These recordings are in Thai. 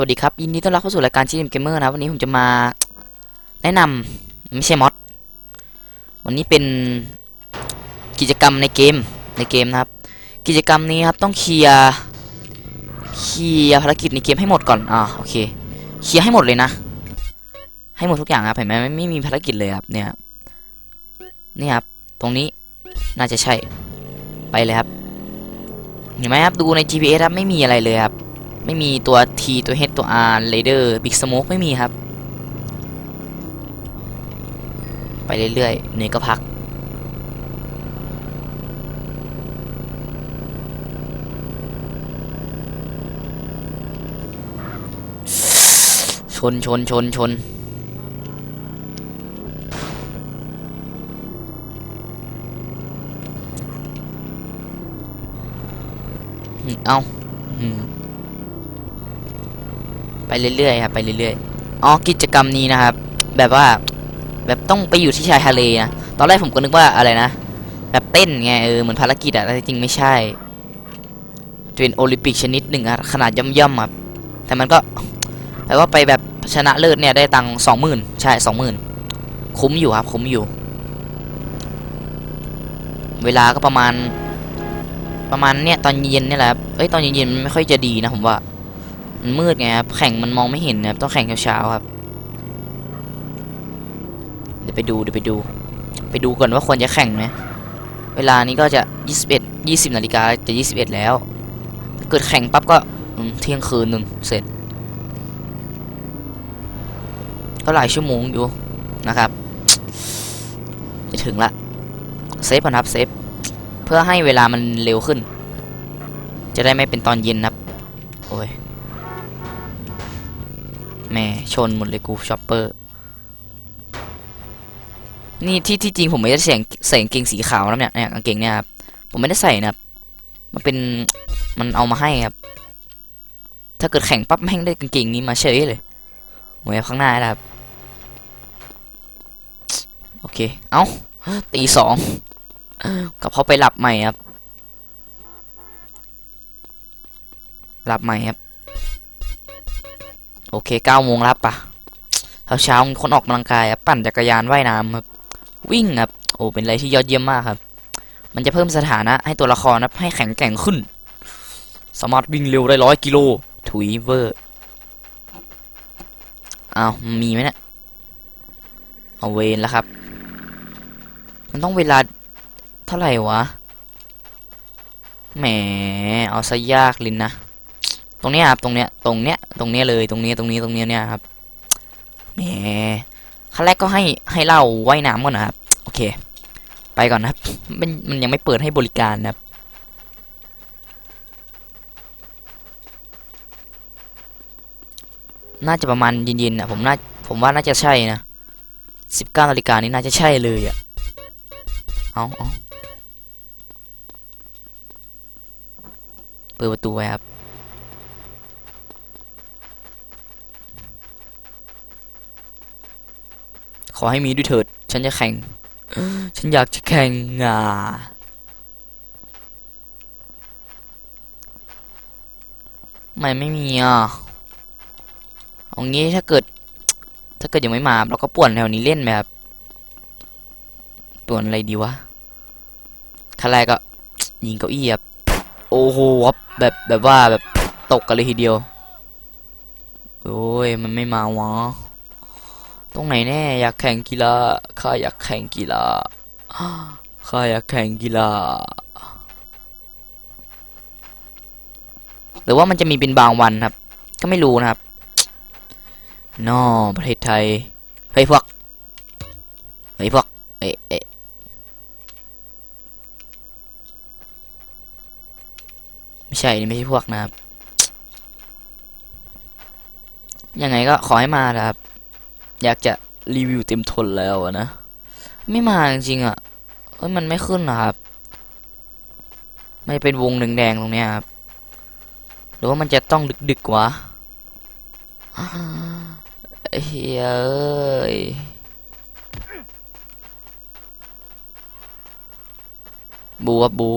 วัสดีครับยินดีต้อนรับเข้าสู่รายการจีมเกมเมอร์นะวันนี้ผมจะมาแนะนำไม่ใช่มอดวันนี้เป็นกิจกรรมในเกมในเกมนะครับ กิจกรรมนี้ครับต้องเคลียร์เคลียร์ภารกิจในเกมให้หมดก่อนอ่าโอเคเคลียร์ให้หมดเลยนะ ให้หมดทุกอย่างครับเห็นไหมไม่มีภารกิจเลยครับเนี่ยนี่ครับตรงนี้น่าจะใช่ไปเลยครับเห็นไหมครับดูใน GPS ครับไม่มีอะไรเลยครับ ไม่มีตัว T ตัว H ตัว R เ a เดอร์ Big Smoke ไม่มีครับ ไปเรื่อยๆเหนื่อยก็พัก ชนชนชนชนอืมเอาอืม ไปเรื่อยๆครับไปเรื่อยๆอ๋อกิจกรรมนี้นะครับ แบบว่าแบบต้องไปอยู่ที่ชายทะเลนะตอนแรกผมก็นึกว่าอะไรนะแบบเต้นไงเออเหมือนภารกิจอะแต่จริงไม่ใช่เป็นโอลิมปิกชนิดหนึ่งอะขนาดย่อมๆครับแต่มันก็แปลว่าไปแบบชนะเลิศเนี่ยได้ตังสองหมื่นใช่สองหมื่นคุ้มอยู่ครับคุ้มอยู่ เวลาก็ประมาณ ประมาณเนี่ยตอนเย็นเนี่ยแหละครับเอ้ยตอนเย็นๆมันไม่ค่อยจะดีนะผมว่า มันมืดไงครับ แข่งมันมองไม่เห็นนะครับ ต้องแข่งเช้าๆครับ เดี๋ยวไปดูเดี๋ยวไปดู ไปดูก่อนว่าควรจะแข่งไหมเวลานี้ก็จะ 21 20นาฬิกาจะ 21 แล้ว เกิดแข่งปั๊บก็เที่ยงคืนหนึ่งเสร็จ ก็หลายชั่วโมงอยู่นะครับ จะถึงละ เซฟก่อนครับเซฟ เพื่อให้เวลามันเร็วขึ้น จะได้ไม่เป็นตอนเย็นนะครับ โอ้ย แม่ชนหมดเลยกูชอปเปอร์ นี่ที่ที่จริงผมไม่ได้ใส่ใส่กางเกงสีขาวนะเนี่ยเนี่ยกางเกงเนี่ยครับผมไม่ได้ใส่นะครับ มันเป็นมันเอามาให้ครับ ถ้าเกิดแข่งปั๊บแม่งได้กางเกงนี้มาเฉยเลยไว้ข้างหน้านะครับโอเค เอ้าตีสองกับเขาไปหลับใหม่ครับหลับใหม่ครับ โอเคเก้าโมงแล้วปะเช้าเช้าๆคนออกกำลังกายปั่นจักรยานว่ายน้ำครับวิ่งครับโอ้เป็นอะไรที่ยอดเยี่ยมมากครับ มันจะเพิ่มสถานะให้ตัวละครนะให้แข็งแกร่งขึ้น สามารถวิ่งเร็วได้ร้อยกิโลถุยเวอร์เอามีไหมเนี่ยเอาเวนแล้วครับ มันต้องเวลาเท่าไหร่วะแหมเอาซะยากลินนะ รงเนี้ยครับตรงเนี้ยตรงเนี้ยตรงเนี้ยเลยตรงนี้ตรงนี้ตรงเนี้ยเนี่ยครับแหมขั้นแรกก็ให้ให้เล่าว่ายน้ำก่อนนะครับ โอเค ไปก่อนนะครับ มันมันยังไม่เปิดให้บริการนะครับน่าจะประมาณเย็นๆนะผมน่าผมว่าน่าจะใช่นะสิบเก้านาฬิกานี้น่าจะใช่เลยอะเอาเอาเปิดประตูไว้ครับ ขอให้มีด้วยเถิด ฉันจะแข่ง ฉันอยากจะแข่งอ่าไม่ไม่มีอะเอางี้ถ้าเกิด ถ้าเกิดยังไม่มาเราก็ป่วนแถวนี้เล่นแบบป่วนอะไรดีวะขั้นแรกก็ ยิงเก้าอี้ครับโอ้โหแบบแบบว่าแบบตกกันเลยทีเดียว โอ้ยมันไม่มาวะ ตรงไหนแน่อยากแข่งกีฬาข้าอยากแข่งกีฬาข้าอยากแข่งกีฬาหรือว่ามันจะมีเป็นบางวันครับ ก็ไม่รู้นะครับนอประเทศไทยเฮ้ยพวกเฮ้ยพวกเอ๊ะเอ๊ะไม่ใช่นี่ไม่ใช่พวกนะครับยังไงก็ขอให้มานะครับ อยากจะรีวิวเต็มทนแล้วนะ ไม่มาจริงๆอะเอ้ยมันไม่ขึ้นนะครับ มันจะเป็นวงแดงๆตรงเนี้ยครับ หรือว่ามันจะต้องดึกๆกวะเฮ้ยบูครับบู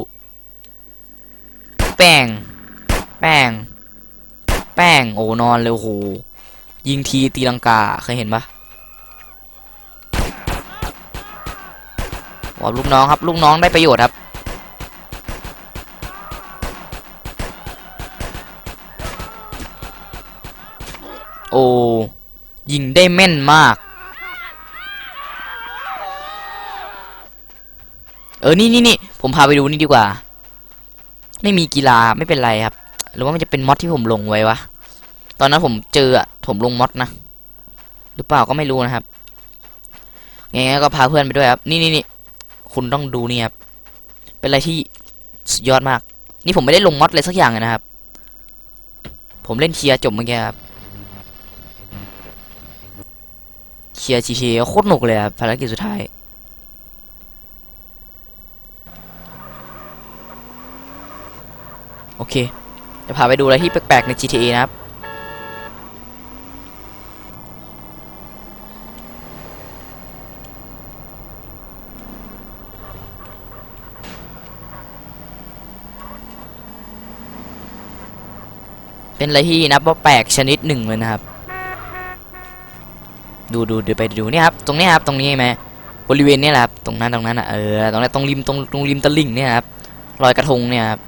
แป้ง แป้ง แป้ง โอ้นอนเลยโอ้โหยิงทีตีลังกา เคยเห็นปะ ว้ลูกน้องครับลูกน้องได้ประโยชน์ครับโอ้ยิงได้แม่นมาก เออ นี่นี่นี่ผมพาไปดูนี่ดีกว่า ไม่มีกีฬาไม่เป็นไรครับ หรือว่ามันจะเป็นมอดที่ผมลงไว้วะ ตอนนั้นผมเจออะผมลงมอดนะ หรือเปล่าก็ไม่รู้นะครับยังไงก็พาเพื่อนไปด้วยครับ นี่นี่นี่ คุณต้องดูนี่ครับ เป็นอะไรที่สุดยอดมาก นี่ผมไม่ได้ลงมอดเลยสักอย่างเลยนะครับ ผมเล่นเคียร์จบเมื่อกี้ครับเคียร์จีเโคตรหนุกเลยครับภารกิจสุดท้ายโอเคจะพาไปดูอะไรที่แปลกๆใน GTA นะครับ เป็นอะไรที่นับว่าแปลกชนิดหนึ่งเลยนะครับ ดูดูเดี๋ยวไปดูนี่ครับ ตรงนี้ครับ ตรงนี้ไหมบริเวณนี้แหละครับ ตรงนั้นตรงนั้นอะ เออ ตรงนั้นตรงริมตรงตรงริมตลิ่งเนี่ยครับ รอยกระทงเนี่ยครับ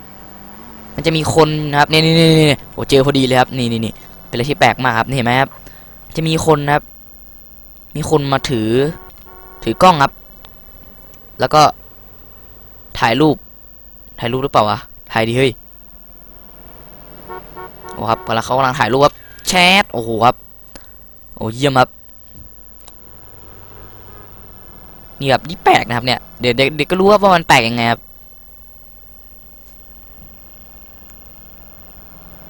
มันจะมีคนนะครับนี่นี่นี่นี่โอ้เจอพอดีเลยครับ นี่นี่นี่เป็นอะไรที่แปลกมากครับ นี่เห็นไหมครับ จะมีคนนะครับ มีคนมาถือ ถือกล้องครับ แล้วก็ถ่ายรูป ถ่ายรูปหรือเปล่าวะ ถ่ายดิเฮ้ย ครับกำลังเขากำลังถ่ายรูปครับแชทโอ้โหครับโอ้เยี่ยมครับนี่แบบนี่แปลกนะครับเนี่ยเดี๋ยวเด็กก็รู้ว่ามันแปลกยังไงครับ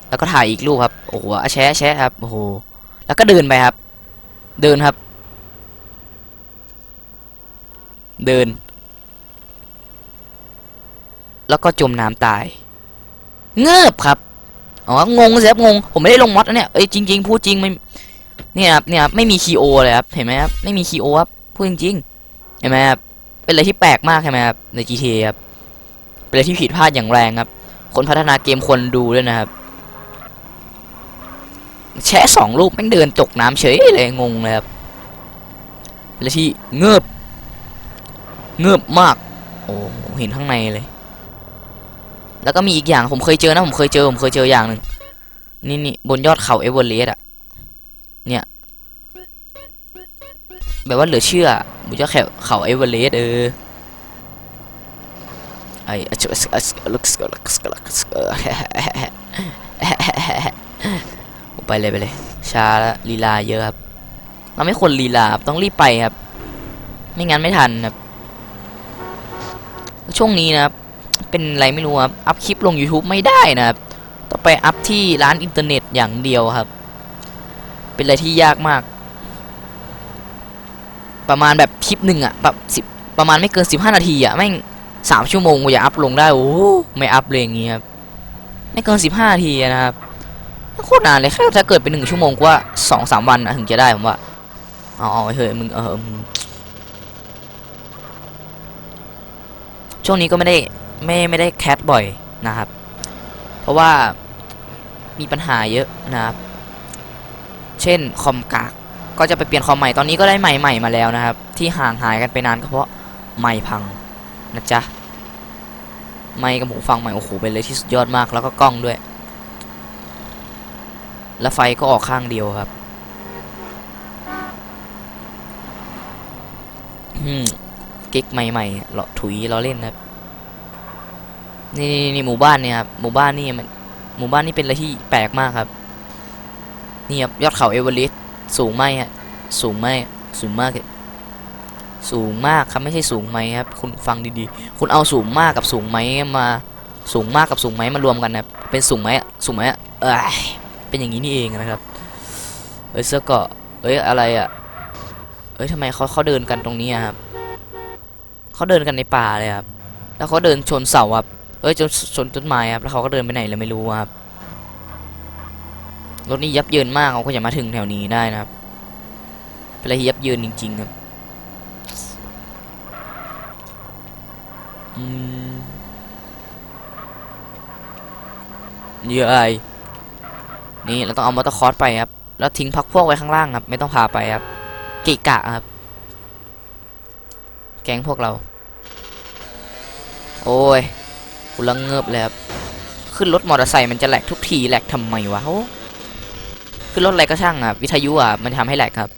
แล้วก็ถ่ายอีกรูปครับโอ้โหแชะแชะครับโอ้โหแล้วก็เดินไปครับ เดินครับ เดิน แล้วก็จมน้ำตาย เงือบครับ อ๋องงสิครับงงผมไม่ได้ลงมอดนะเนี่ยเอ้ยจริง ๆ พูดจริงไม่เนี่ยครับเนี่ยครับไม่มีคีโอเลยครับเห็นไหมครับไม่มีคีโอครับพูดจริงๆเห็นไหมครับเป็นอะไรที่แปลกมากใช่ไหมครับใน GTA ครับเป็นอะไรที่ผิดพลาดอย่างแรงครับ คนพัฒนาเกมควรดูด้วยนะครับแชะสองรูปแม่งเดินตกน้ำเฉยเลยงงเลยครับเป็นอะไรที่เงือบเงือบมาก โอ้เห็นข้างในเลย แล้วก็มีอีกอย่างผมเคยเจอนะผมเคยเจอผมเคยเจออย่างหนึ่งนี่นี่บนยอดเขาเอเวอเรสต์อะเนี่ยแบบว่าเหลือเชื่อบนยอดเขาเขาเอเวอเรสต์เออไอ้อชอะลึกสกลึกสกลึกสกไปเลยไปเลยชาล้วลีลาเยอะครับเราไม่ควรลีลาต้องรีบไปครับ ไม่งั้นไม่ทันครับช่วงนี้นะครับ เป็นอะไรไม่รู้ครับอัพคลิปลง YouTube ไม่ได้นะครับต้องไปอัพที่ร้านอินเทอร์เน็ตอย่างเดียวครับ เป็นอะไรที่ยากมาก ประมาณแบบคลิปหนึ่งอะแบบสิบประมาณไม่เกินสิบห้านาทีอะแม่งสามชั่วโมงกูอย่าอัพลงได้โอ้ไม่อัพเลยอย่างงี้ครับไม่เกินสิบห้านาทีนะครับโคตรนานเลยแค่ถ้าเกิดเป็นหนึ่งชั่วโมงกว่าสองสามวันนะถึงจะได้ผมว่าเอาเอาเฮ้ยมึงเออมึงช่วงนี้ก็ไม่ได้ ไม่ไม่ได้แคสบ่อยนะครับ เพราะว่ามีปัญหาเยอะนะครับ เช่นคอมกากก็จะไปเปลี่ยนคอมใหม่ตอนนี้ก็ได้ใหม่ใหม่มาแล้วนะครับ ที่ห่างหายกันไปนานก็เพราะใหม่พังนะจ๊ะไม่กับหูฟังใหม่โอ้โหเป็นเลยที่สุดยอดมากแล้วก็กล้องด้วย แล้วไฟก็ออกข้างเดียวครับอืมกิ๊กใหม่ๆเราถุยเราเล่นนะครับ นี่นี่นี่หมู่บ้านเนี่ยครับหมู่บ้านนี่มันหมู่บ้านนี่เป็นอะไรที่แปลกมากครับนี่ครับยอดเขาเอเวอเรสต์สูงไหมฮะสูงไหมสูงมากสูงมากครับไม่ใช่สูงไหมครับคุณฟังดีๆ คุณเอาสูงมากกับสูงไหมมาสูงมากกับสูงไหมมารวมกันนะเป็นสูงไหมสูงไหมเอ้ยเป็นอย่างนี้นี่เองนะครับเอ้ยเสื้อเกาะเอ้ยอะไรอะเอ้ยทำไมเขาเขาเดินกันตรงนี้ครับเขาเดินกันในป่าเลยครับแล้วเขาเดินชนเสาครับ เอ้ยจนชนต้นไม้ครับแล้วเขาก็เดินไปไหนเลยไม่รู้ครับรถนี่ยับเยินมากเขาก็อย่ามาถึงแถวนี้ได้นะครับเป็นอะไรที่ยับเยินจริง ๆ ครับอืมเยอะไอนี่เราต้องเอามอเตอร์คอร์สไปครับ แล้วทิ้งพักพวกไว้ข้างล่างครับ ไม่ต้องพาไปครับกะกะครับ แก๊งพวกเรา โอ้ย กูละเงิบเลยครับขึ้นรถมอเตอร์ไซค์มันจะแหลกทุกทีแหลกทำไมวะโอขึ้นรถอะไรก็ช่างอะวิทยุอะมันทำให้แหลกครับ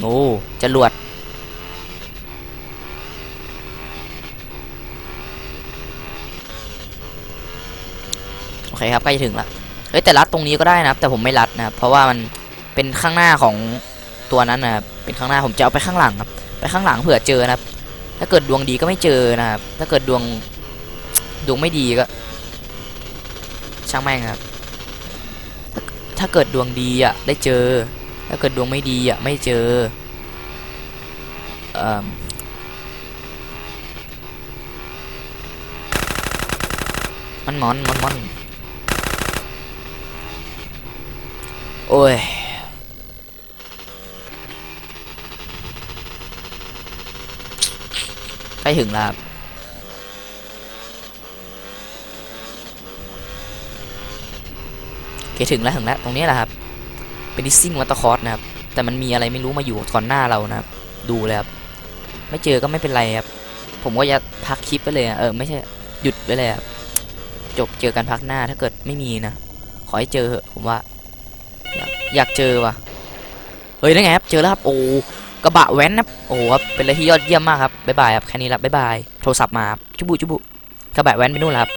โอ้จรวดโอเคครับใกล้ถึงละเฮ้ยแต่รัดตรงนี้ก็ได้นะครับ แต่ผมไม่รัดนะครับเพราะว่ามันเป็นข้างหน้าของตัวนั้นนะครับเป็นข้างหน้าผมจะเอาไปข้างหลังครับ ไปข้างหลังเผื่อเจอนะครับ ถ้าเกิดดวงดีก็ไม่เจอนะครับ ถ้าเกิดดวงดวงไม่ดีก็ ช่างแม่งครับ ถ้าถ้าเกิดดวงดีอะได้เจอ ถ้าเกิดดวงไม่ดีอะไม่เจอเอ่อมันมอนมันมอนโอ้ย ล้ถึงแล้วครับโอเคถึงแล้วถึงแล้วตรงนี้แหละครับ เป็นดิสซิ่งวัตคอร์สนะครับ แต่มันมีอะไรไม่รู้มาอยู่ก่อนหน้าเรานะครับ ดูเลยครับ ไม่เจอก็ไม่เป็นไรครับ ผมก็จะพักคลิปไปเลยเออไม่ใช่หยุดไปเลยครับ จบเจอกันพักหน้าถ้าเกิดไม่มีนะ ขอให้เจอเถอะผมว่าอยากอยากเจอว่ะ เฮ้ยได้ไงครับ เจอแล้วครับ โอ้ กระบะแว้นนะโอ้ครับเป็นอะไรที่ยอดเยี่ยมมากครับบ๊ายบายครับแค่นี้ละบ๊ายบายโทรศัพท์มาครับจุบุจุบุกระบะแว้นไปนู่นละครับ